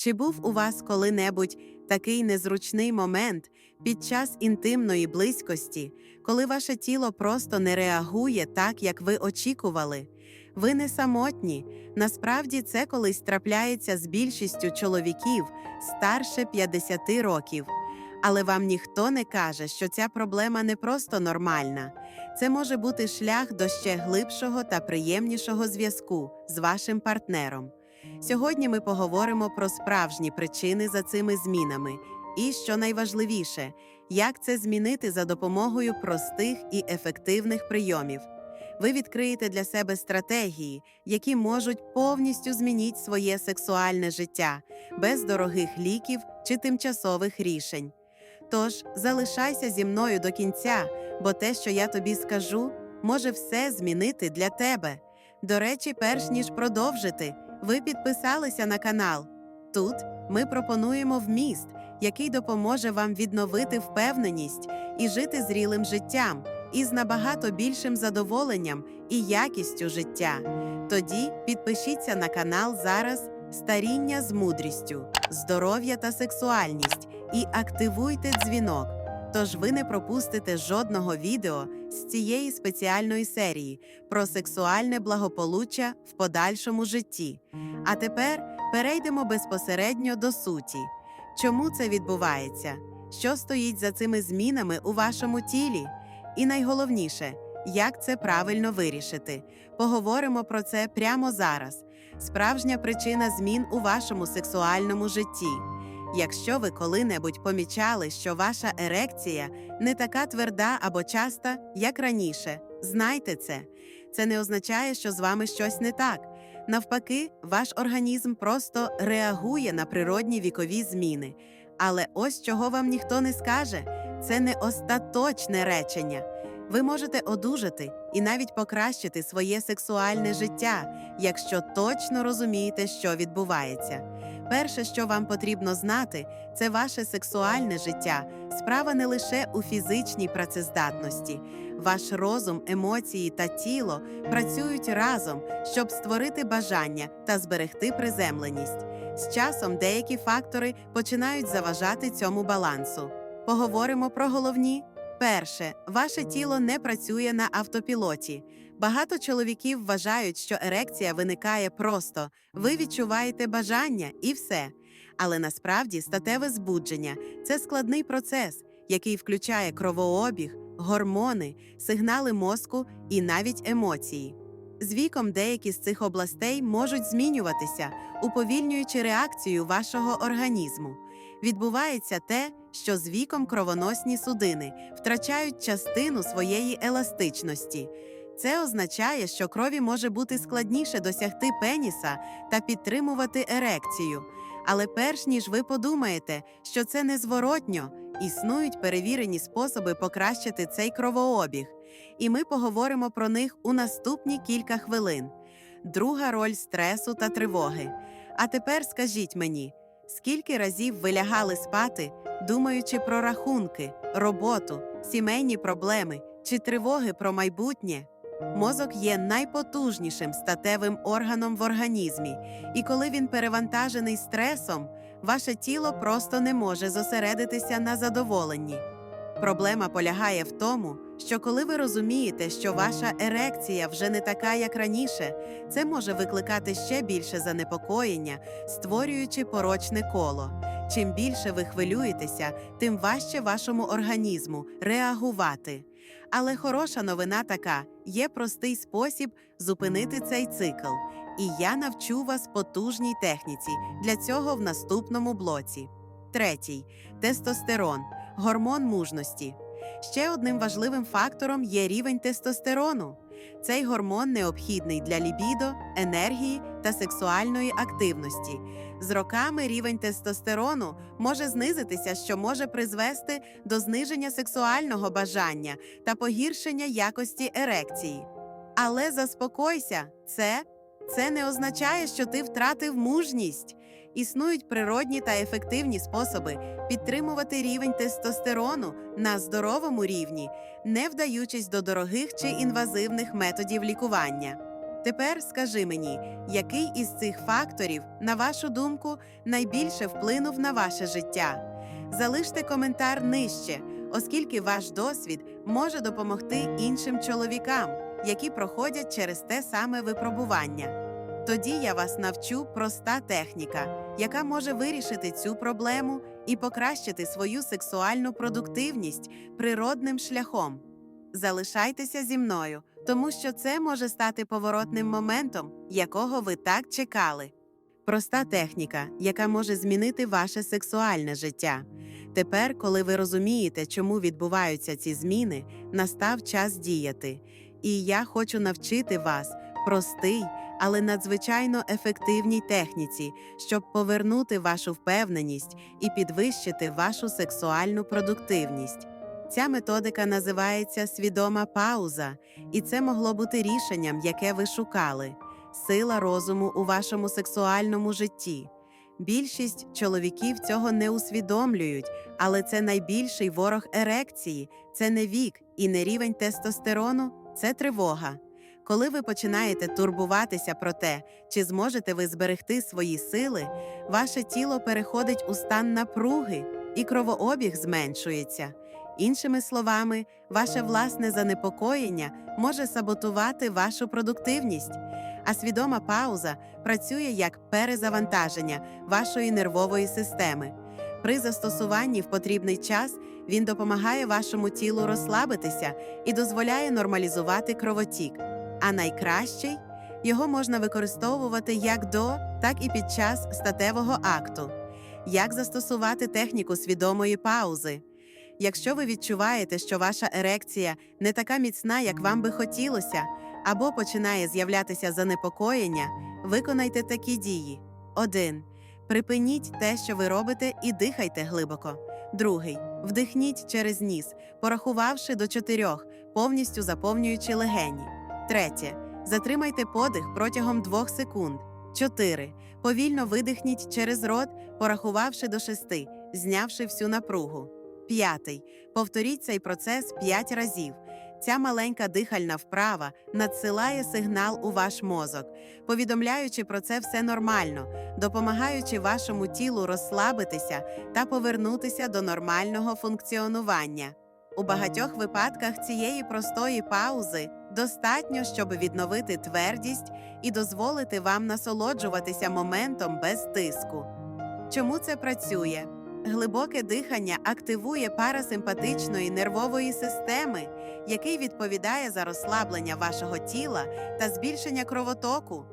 Чи був у вас коли-небудь такий незручний момент під час інтимної близькості, коли ваше тіло просто не реагує так, як ви очікували? Ви не самотні. Насправді це колись трапляється з більшістю чоловіків старше 50 років. Але вам ніхто не каже, що ця проблема не просто нормальна. Це може бути шлях до ще глибшого та приємнішого зв'язку з вашим партнером. Сьогодні ми поговоримо про справжні причини за цими змінами і, що найважливіше, як це змінити за допомогою простих і ефективних прийомів. Ви відкриєте для себе стратегії, які можуть повністю змінити своє сексуальне життя без дорогих ліків чи тимчасових рішень. Тож залишайся зі мною до кінця, бо те, що я тобі скажу, може все змінити для тебе. До речі, перш ніж продовжити, ви підписалися на канал. Тут ми пропонуємо вміст, який допоможе вам відновити впевненість і жити зрілим життям із набагато більшим задоволенням і якістю життя. Тоді підпишіться на канал зараз Старіння з мудрістю, здоров'я та сексуальність і активуйте дзвінок. Тож ви не пропустите жодного відео з цієї спеціальної серії про сексуальне благополуччя в подальшому житті. А тепер перейдемо безпосередньо до суті. Чому це відбувається? Що стоїть за цими змінами у вашому тілі? І найголовніше, як це правильно вирішити. Поговоримо про це прямо зараз. Справжня причина змін у вашому сексуальному житті. Якщо ви коли-небудь помічали, що ваша ерекція не така тверда або часта, як раніше, знайте це. Це не означає, що з вами щось не так. Навпаки, ваш організм просто реагує на природні вікові зміни. Але ось чого вам ніхто не скаже це не остаточне речення. Ви можете одужати і навіть покращити своє сексуальне життя, якщо точно розумієте, що відбувається. Перше, що вам потрібно знати, це ваше сексуальне життя. Справа не лише у фізичній працездатності. Ваш розум, емоції та тіло працюють разом, щоб створити бажання та зберегти приземленість. З часом деякі фактори починають заважати цьому балансу. Поговоримо про головні. Перше, ваше тіло не працює на автопілоті. Багато чоловіків вважають, що ерекція виникає просто. Ви відчуваєте бажання і все. Але насправді статеве збудження це складний процес, який включає кровообіг, гормони, сигнали мозку і навіть емоції. З віком деякі з цих областей можуть змінюватися, уповільнюючи реакцію вашого організму. Відбувається те, що з віком кровоносні судини втрачають частину своєї еластичності. Це означає, що крові може бути складніше досягти пеніса та підтримувати ерекцію. Але перш ніж ви подумаєте, що це незворотньо, існують перевірені способи покращити цей кровообіг. І ми поговоримо про них у наступні кілька хвилин. Друга роль стресу та тривоги. А тепер скажіть мені, скільки разів ви лягали спати, думаючи про рахунки, роботу, сімейні проблеми чи тривоги про майбутнє? Мозок є найпотужнішим статевим органом в організмі, і коли він перевантажений стресом, ваше тіло просто не може зосередитися на задоволенні. Проблема полягає в тому, що коли ви розумієте, що ваша ерекція вже не така, як раніше, це може викликати ще більше занепокоєння, створюючи порочне коло. Чим більше ви хвилюєтеся, тим важче вашому організму реагувати. Але хороша новина така: є простий спосіб зупинити цей цикл. І я навчу вас потужній техніці для цього в наступному блоці. Третій тестостерон гормон мужності. Ще одним важливим фактором є рівень тестостерону. Цей гормон необхідний для лібідо, енергії та сексуальної активності. З роками рівень тестостерону може знизитися, що може призвести до зниження сексуального бажання та погіршення якості ерекції. Але заспокойся, це, це не означає, що ти втратив мужність. Існують природні та ефективні способи підтримувати рівень тестостерону на здоровому рівні, не вдаючись до дорогих чи інвазивних методів лікування. Тепер скажи мені, який із цих факторів, на вашу думку, найбільше вплинув на ваше життя? Залиште коментар нижче, оскільки ваш досвід може допомогти іншим чоловікам, які проходять через те саме випробування. Тоді я вас навчу проста техніка, яка може вирішити цю проблему і покращити свою сексуальну продуктивність природним шляхом. Залишайтеся зі мною, тому що це може стати поворотним моментом, якого ви так чекали. Проста техніка, яка може змінити ваше сексуальне життя. Тепер, коли ви розумієте, чому відбуваються ці зміни, настав час діяти. І я хочу навчити вас простий, але надзвичайно ефективній техніці, щоб повернути вашу впевненість і підвищити вашу сексуальну продуктивність. Ця методика називається свідома пауза, і це могло бути рішенням, яке ви шукали сила розуму у вашому сексуальному житті. Більшість чоловіків цього не усвідомлюють, але це найбільший ворог ерекції, це не вік і не рівень тестостерону, це тривога. Коли ви починаєте турбуватися про те, чи зможете ви зберегти свої сили, ваше тіло переходить у стан напруги, і кровообіг зменшується. Іншими словами, ваше власне занепокоєння може саботувати вашу продуктивність, а свідома пауза працює як перезавантаження вашої нервової системи. При застосуванні в потрібний час він допомагає вашому тілу розслабитися і дозволяє нормалізувати кровотік. А найкращий його можна використовувати як до, так і під час статевого акту. Як застосувати техніку свідомої паузи? Якщо ви відчуваєте, що ваша ерекція не така міцна, як вам би хотілося, або починає з'являтися занепокоєння, виконайте такі дії. 1. Припиніть те, що ви робите, і дихайте глибоко. Другий. Вдихніть через ніс, порахувавши до чотирьох, повністю заповнюючи легені. Третє. Затримайте подих протягом 2 секунд. 4. Повільно видихніть через рот, порахувавши до 6, знявши всю напругу. П'ятий. Повторіть цей процес 5 разів. Ця маленька дихальна вправа надсилає сигнал у ваш мозок, повідомляючи про це все нормально, допомагаючи вашому тілу розслабитися та повернутися до нормального функціонування. У багатьох випадках цієї простої паузи достатньо, щоб відновити твердість і дозволити вам насолоджуватися моментом без тиску. Чому це працює? Глибоке дихання активує парасимпатичної нервової системи, який відповідає за розслаблення вашого тіла та збільшення кровотоку,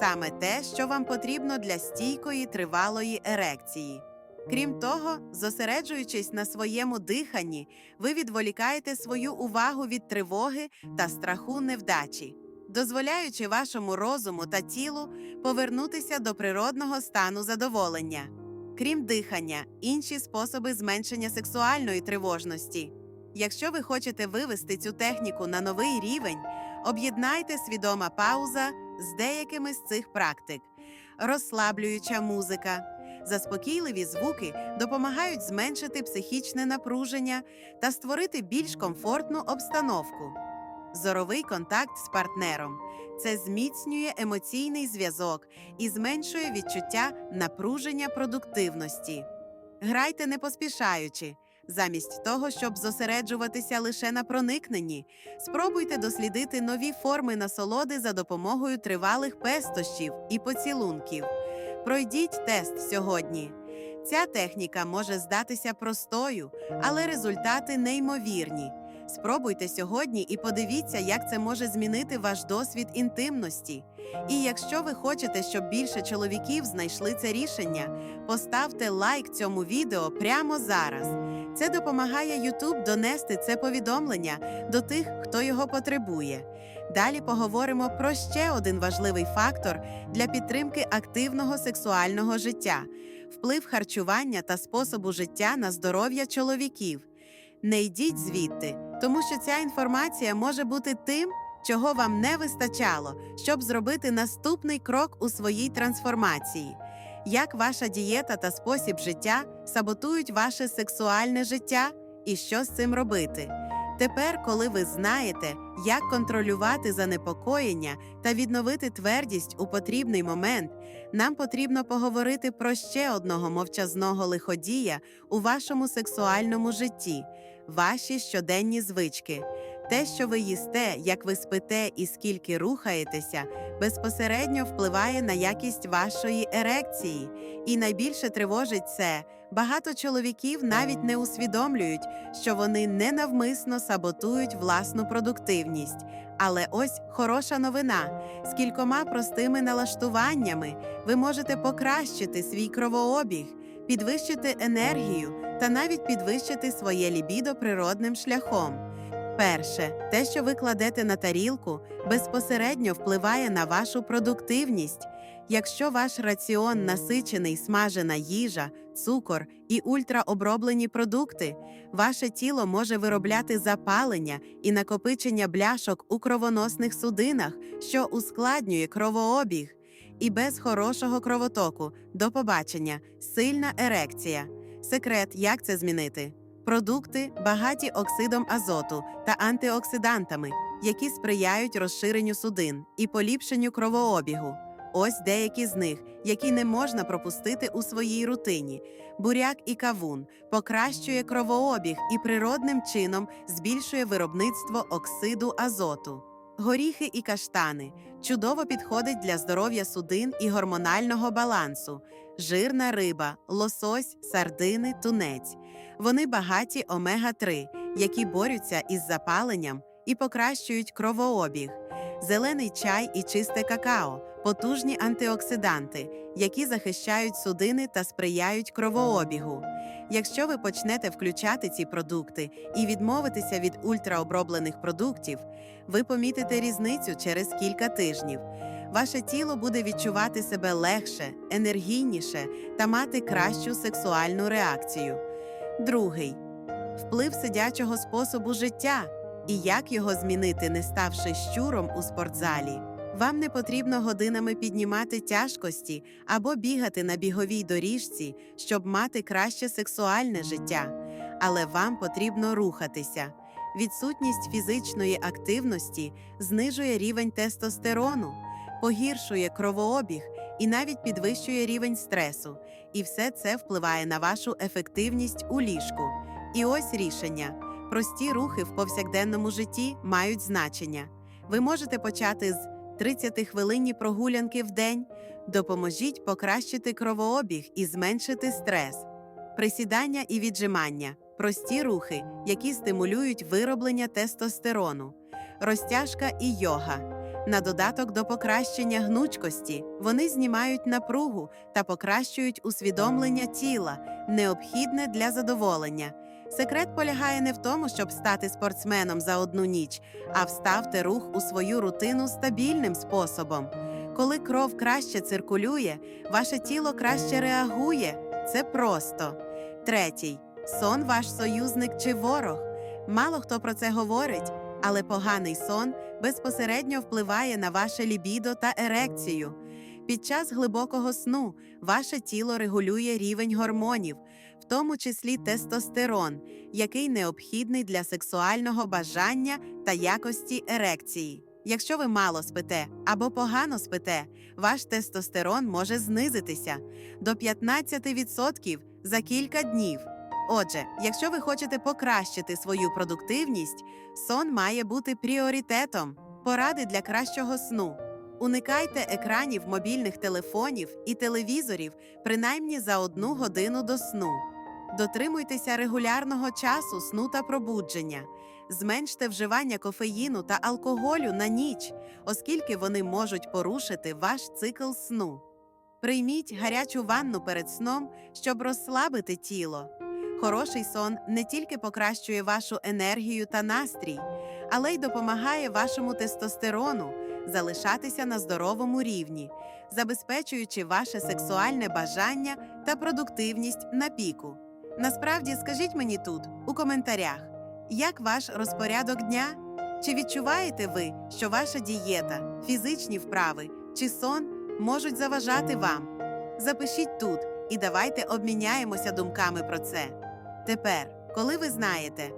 саме те, що вам потрібно для стійкої тривалої ерекції. Крім того, зосереджуючись на своєму диханні, ви відволікаєте свою увагу від тривоги та страху невдачі, дозволяючи вашому розуму та тілу повернутися до природного стану задоволення. Крім дихання, інші способи зменшення сексуальної тривожності. Якщо ви хочете вивести цю техніку на новий рівень, об'єднайте свідома пауза з деякими з цих практик. Розслаблююча музика. Заспокійливі звуки допомагають зменшити психічне напруження та створити більш комфортну обстановку. Зоровий контакт з партнером це зміцнює емоційний зв'язок і зменшує відчуття напруження продуктивності. Грайте не поспішаючи. Замість того, щоб зосереджуватися лише на проникненні, спробуйте дослідити нові форми насолоди за допомогою тривалих пестощів і поцілунків. Пройдіть тест сьогодні. Ця техніка може здатися простою, але результати неймовірні. Спробуйте сьогодні і подивіться, як це може змінити ваш досвід інтимності. І якщо ви хочете, щоб більше чоловіків знайшли це рішення, поставте лайк цьому відео прямо зараз. Це допомагає YouTube донести це повідомлення до тих, хто його потребує. Далі поговоримо про ще один важливий фактор для підтримки активного сексуального життя вплив харчування та способу життя на здоров'я чоловіків. Не йдіть звідти, тому що ця інформація може бути тим, чого вам не вистачало, щоб зробити наступний крок у своїй трансформації. Як ваша дієта та спосіб життя саботують ваше сексуальне життя і що з цим робити? Тепер, коли ви знаєте, як контролювати занепокоєння та відновити твердість у потрібний момент, нам потрібно поговорити про ще одного мовчазного лиходія у вашому сексуальному житті, ваші щоденні звички. Те, що ви їсте, як ви спите і скільки рухаєтеся, безпосередньо впливає на якість вашої ерекції. І найбільше тривожить це. Багато чоловіків навіть не усвідомлюють, що вони ненавмисно саботують власну продуктивність. Але ось хороша новина: з кількома простими налаштуваннями ви можете покращити свій кровообіг, підвищити енергію та навіть підвищити своє лібідо природним шляхом. Перше, те, що ви кладете на тарілку, безпосередньо впливає на вашу продуктивність. Якщо ваш раціон насичений смажена їжа, цукор і ультраоброблені продукти, ваше тіло може виробляти запалення і накопичення бляшок у кровоносних судинах, що ускладнює кровообіг. І без хорошого кровотоку до побачення, сильна ерекція. Секрет, як це змінити? Продукти багаті оксидом азоту та антиоксидантами, які сприяють розширенню судин і поліпшенню кровообігу. Ось деякі з них, які не можна пропустити у своїй рутині. Буряк і кавун покращує кровообіг і природним чином збільшує виробництво оксиду азоту. Горіхи і каштани чудово підходить для здоров'я судин і гормонального балансу. Жирна риба, лосось, сардини, тунець. Вони багаті омега-3, які борються із запаленням і покращують кровообіг. Зелений чай і чисте какао потужні антиоксиданти, які захищають судини та сприяють кровообігу. Якщо ви почнете включати ці продукти і відмовитися від ультраоброблених продуктів, ви помітите різницю через кілька тижнів. Ваше тіло буде відчувати себе легше, енергійніше та мати кращу сексуальну реакцію. Другий вплив сидячого способу життя і як його змінити, не ставши щуром у спортзалі. Вам не потрібно годинами піднімати тяжкості або бігати на біговій доріжці, щоб мати краще сексуальне життя, але вам потрібно рухатися. Відсутність фізичної активності знижує рівень тестостерону, погіршує кровообіг і навіть підвищує рівень стресу. І все це впливає на вашу ефективність у ліжку. І ось рішення: прості рухи в повсякденному житті мають значення. Ви можете почати з 30-хвилинні прогулянки в день. Допоможіть покращити кровообіг і зменшити стрес, присідання і віджимання, прості рухи, які стимулюють вироблення тестостерону, розтяжка і йога. На додаток до покращення гнучкості вони знімають напругу та покращують усвідомлення тіла, необхідне для задоволення. Секрет полягає не в тому, щоб стати спортсменом за одну ніч, а вставте рух у свою рутину стабільним способом. Коли кров краще циркулює, ваше тіло краще реагує. Це просто. Третій сон ваш союзник чи ворог. Мало хто про це говорить, але поганий сон безпосередньо впливає на ваше лібідо та ерекцію. Під час глибокого сну ваше тіло регулює рівень гормонів, в тому числі тестостерон, який необхідний для сексуального бажання та якості ерекції. Якщо ви мало спите або погано спите, ваш тестостерон може знизитися до 15% за кілька днів. Отже, якщо ви хочете покращити свою продуктивність, сон має бути пріоритетом. Поради для кращого сну. Уникайте екранів мобільних телефонів і телевізорів принаймні за одну годину до сну. Дотримуйтеся регулярного часу сну та пробудження. Зменште вживання кофеїну та алкоголю на ніч, оскільки вони можуть порушити ваш цикл сну. Прийміть гарячу ванну перед сном, щоб розслабити тіло. Хороший сон не тільки покращує вашу енергію та настрій, але й допомагає вашому тестостерону залишатися на здоровому рівні, забезпечуючи ваше сексуальне бажання та продуктивність на піку. Насправді, скажіть мені тут, у коментарях, як ваш розпорядок дня? Чи відчуваєте ви, що ваша дієта, фізичні вправи чи сон можуть заважати вам? Запишіть тут і давайте обміняємося думками про це. Тепер, коли ви знаєте,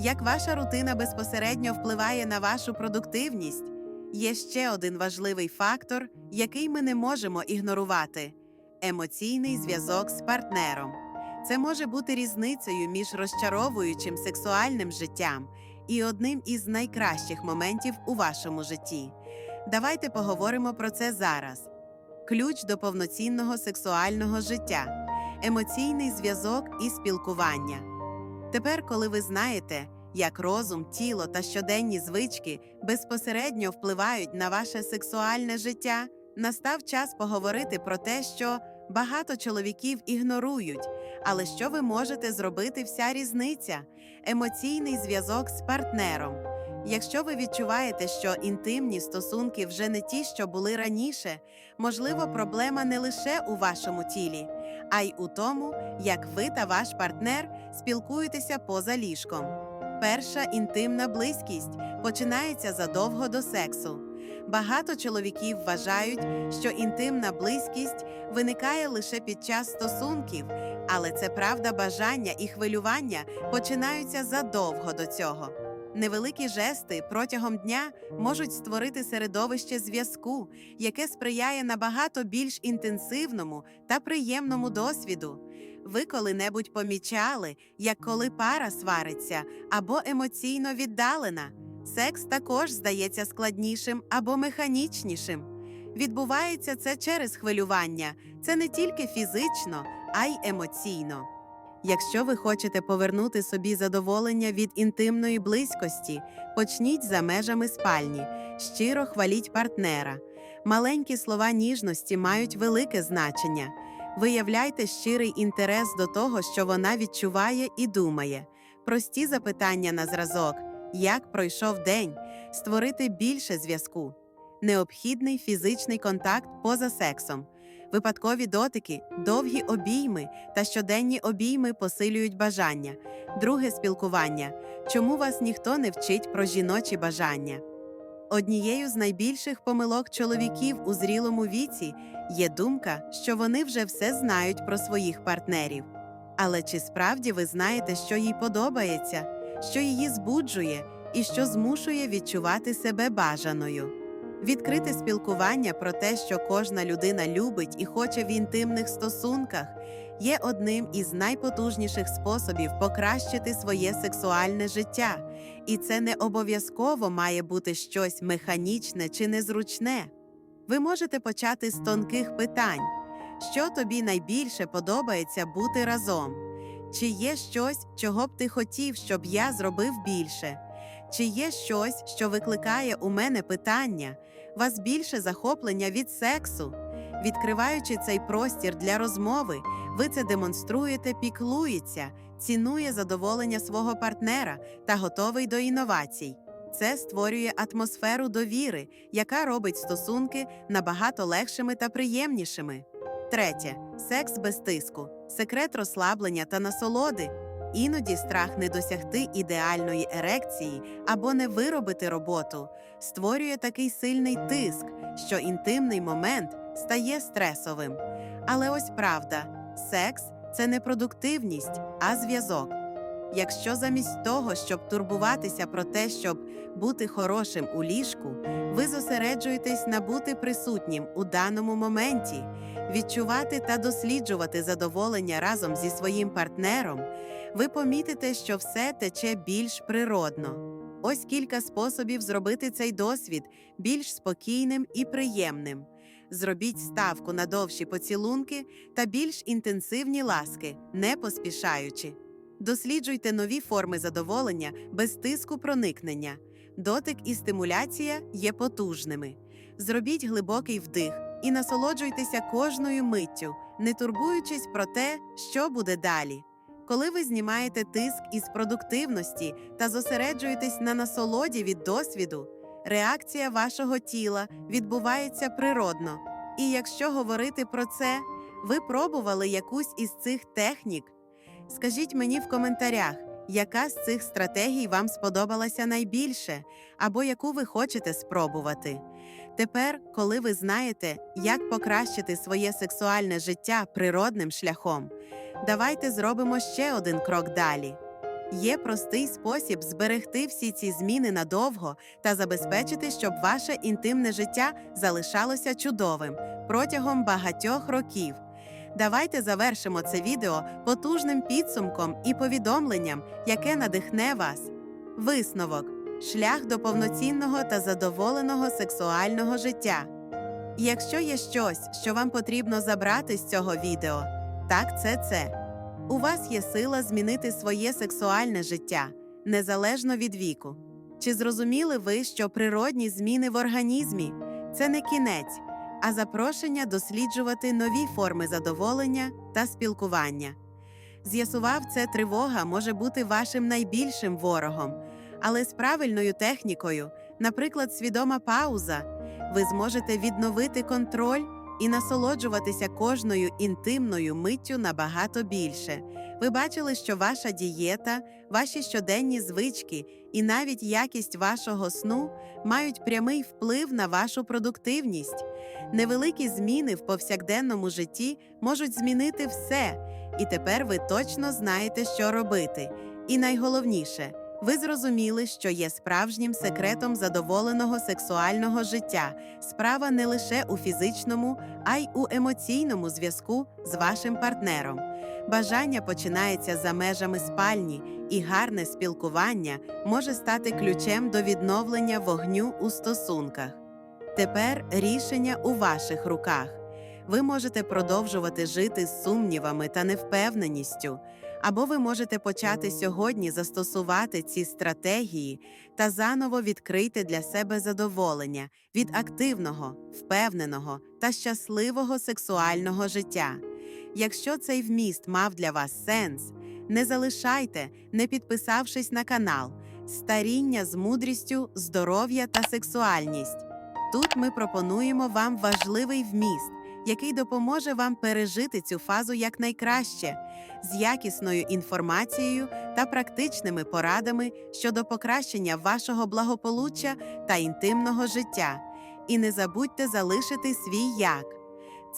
Як ваша рутина безпосередньо впливає на вашу продуктивність, є ще один важливий фактор, який ми не можемо ігнорувати емоційний зв'язок з партнером. Це може бути різницею між розчаровуючим сексуальним життям і одним із найкращих моментів у вашому житті. Давайте поговоримо про це зараз. Ключ до повноцінного сексуального життя, емоційний зв'язок і спілкування. Тепер, коли ви знаєте, як розум, тіло та щоденні звички безпосередньо впливають на ваше сексуальне життя, настав час поговорити про те, що багато чоловіків ігнорують, але що ви можете зробити вся різниця емоційний зв'язок з партнером. Якщо ви відчуваєте, що інтимні стосунки вже не ті, що були раніше, можливо, проблема не лише у вашому тілі, а й у тому, як ви та ваш партнер спілкуєтеся поза ліжком. Перша інтимна близькість починається задовго до сексу. Багато чоловіків вважають, що інтимна близькість виникає лише під час стосунків, але це правда бажання і хвилювання починаються задовго до цього. Невеликі жести протягом дня можуть створити середовище зв'язку, яке сприяє набагато більш інтенсивному та приємному досвіду. Ви коли-небудь помічали, як коли пара свариться або емоційно віддалена, секс також здається складнішим або механічнішим. Відбувається це через хвилювання, це не тільки фізично, а й емоційно. Якщо ви хочете повернути собі задоволення від інтимної близькості, почніть за межами спальні, щиро хваліть партнера. Маленькі слова ніжності мають велике значення. Виявляйте щирий інтерес до того, що вона відчуває і думає. Прості запитання на зразок, як пройшов день, створити більше зв'язку. Необхідний фізичний контакт поза сексом. Випадкові дотики, довгі обійми та щоденні обійми посилюють бажання. Друге спілкування. Чому вас ніхто не вчить про жіночі бажання? Однією з найбільших помилок чоловіків у зрілому віці є думка, що вони вже все знають про своїх партнерів. Але чи справді ви знаєте, що їй подобається, що її збуджує і що змушує відчувати себе бажаною? Відкрите спілкування про те, що кожна людина любить і хоче в інтимних стосунках, є одним із найпотужніших способів покращити своє сексуальне життя, і це не обов'язково має бути щось механічне чи незручне. Ви можете почати з тонких питань, що тобі найбільше подобається бути разом, чи є щось, чого б ти хотів, щоб я зробив більше. Чи є щось, що викликає у мене питання, вас більше захоплення від сексу? Відкриваючи цей простір для розмови, ви це демонструєте, піклується, цінує задоволення свого партнера та готовий до інновацій. Це створює атмосферу довіри, яка робить стосунки набагато легшими та приємнішими. Третє секс без тиску, секрет розслаблення та насолоди. Іноді страх не досягти ідеальної ерекції або не виробити роботу створює такий сильний тиск, що інтимний момент стає стресовим. Але ось правда: секс це не продуктивність, а зв'язок. Якщо замість того, щоб турбуватися про те, щоб бути хорошим у ліжку, ви зосереджуєтесь на бути присутнім у даному моменті, відчувати та досліджувати задоволення разом зі своїм партнером, ви помітите, що все тече більш природно. Ось кілька способів зробити цей досвід більш спокійним і приємним. Зробіть ставку на довші поцілунки та більш інтенсивні ласки, не поспішаючи. Досліджуйте нові форми задоволення без тиску проникнення. Дотик і стимуляція є потужними. Зробіть глибокий вдих і насолоджуйтеся кожною миттю, не турбуючись про те, що буде далі. Коли ви знімаєте тиск із продуктивності та зосереджуєтесь на насолоді від досвіду, реакція вашого тіла відбувається природно. І якщо говорити про це, ви пробували якусь із цих технік. Скажіть мені в коментарях, яка з цих стратегій вам сподобалася найбільше, або яку ви хочете спробувати. Тепер, коли ви знаєте, як покращити своє сексуальне життя природним шляхом, давайте зробимо ще один крок далі. Є простий спосіб зберегти всі ці зміни надовго та забезпечити, щоб ваше інтимне життя залишалося чудовим протягом багатьох років. Давайте завершимо це відео потужним підсумком і повідомленням, яке надихне вас. Висновок шлях до повноцінного та задоволеного сексуального життя. Якщо є щось, що вам потрібно забрати з цього відео, так це це. У вас є сила змінити своє сексуальне життя незалежно від віку. Чи зрозуміли ви, що природні зміни в організмі це не кінець, а запрошення досліджувати нові форми задоволення та спілкування? З'ясував, це тривога може бути вашим найбільшим ворогом, але з правильною технікою, наприклад, свідома пауза, ви зможете відновити контроль і насолоджуватися кожною інтимною миттю набагато більше. Ви бачили, що ваша дієта, ваші щоденні звички і навіть якість вашого сну мають прямий вплив на вашу продуктивність. Невеликі зміни в повсякденному житті можуть змінити все, і тепер ви точно знаєте, що робити. І найголовніше, ви зрозуміли, що є справжнім секретом задоволеного сексуального життя. Справа не лише у фізичному, а й у емоційному зв'язку з вашим партнером. Бажання починається за межами спальні, і гарне спілкування може стати ключем до відновлення вогню у стосунках. Тепер рішення у ваших руках. Ви можете продовжувати жити з сумнівами та невпевненістю, або ви можете почати сьогодні застосувати ці стратегії та заново відкрити для себе задоволення від активного, впевненого та щасливого сексуального життя. Якщо цей вміст мав для вас сенс, не залишайте, не підписавшись на канал Старіння з мудрістю, здоров'я та сексуальність. Тут ми пропонуємо вам важливий вміст, який допоможе вам пережити цю фазу якнайкраще, з якісною інформацією та практичними порадами щодо покращення вашого благополуччя та інтимного життя. І не забудьте залишити свій як.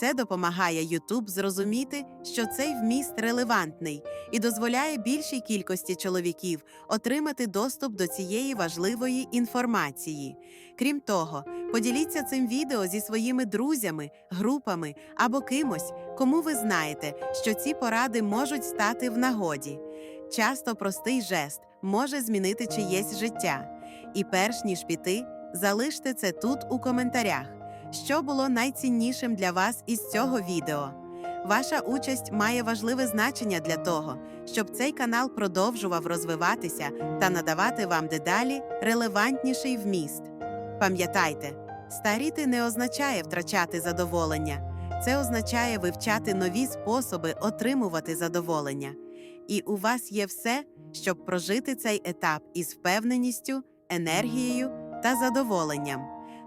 Це допомагає YouTube зрозуміти, що цей вміст релевантний і дозволяє більшій кількості чоловіків отримати доступ до цієї важливої інформації. Крім того, поділіться цим відео зі своїми друзями, групами або кимось, кому ви знаєте, що ці поради можуть стати в нагоді. Часто простий жест може змінити чиєсь життя. І перш ніж піти, залиште це тут у коментарях. Що було найціннішим для вас із цього відео? Ваша участь має важливе значення для того, щоб цей канал продовжував розвиватися та надавати вам дедалі релевантніший вміст. Пам'ятайте, старіти не означає втрачати задоволення, це означає вивчати нові способи отримувати задоволення. І у вас є все, щоб прожити цей етап із впевненістю, енергією та задоволенням.